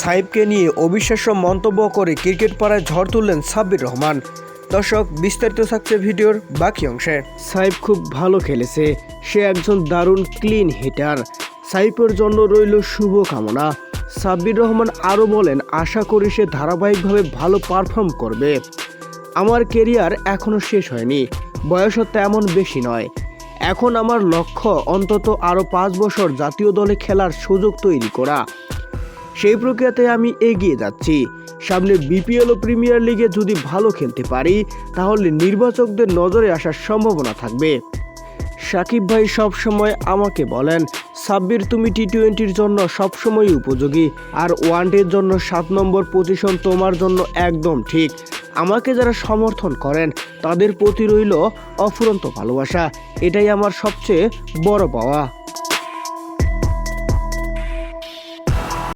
সাইবকে নিয়ে অবিশ্বাস্য মন্তব্য করে ক্রিকেট পাড়ায় ঝড় তুললেন সাব্বির রহমান। দর্শক, বিস্তারিত থাকছে ভিডিওর বাকি অংশে। সাহেব খুব ভালো খেলেছে। সে একজন দারুণ ক্লিন হিটার সাইফের জন্য রইল শুভ কামনা সাব্বির রহমান আরও বলেন, আশা করি সে ধারাবাহিকভাবে ভালো পারফর্ম করবে। আমার কেরিয়ার এখনও শেষ হয়নি। বয়সও তেমন বেশি নয়। এখন আমার লক্ষ্য অন্তত আরও পাঁচ বছর জাতীয় দলে খেলার সুযোগ তৈরি করা। সেই প্রক্রিয়াতে আমি এগিয়ে যাচ্ছি। সামনে বিপিএল ও প্রিমিয়ার লিগে যদি ভালো খেলতে পারি, তাহলে নির্বাচকদের নজরে আসার সম্ভাবনা থাকবে। সাকিব ভাই সবসময় আমাকে বলেন, সাব্বির, তুমি টি টোয়েন্টির জন্য সবসময় উপযোগী। আর ওয়ানডের জন্য সাত নম্বর পজিশন তোমার জন্য একদম ঠিক। আমাকে যারা সমর্থন করেন, তাদের প্রতি রইল অফুরন্ত ভালোবাসা। এটাই আমার সবচেয়ে বড় পাওয়া।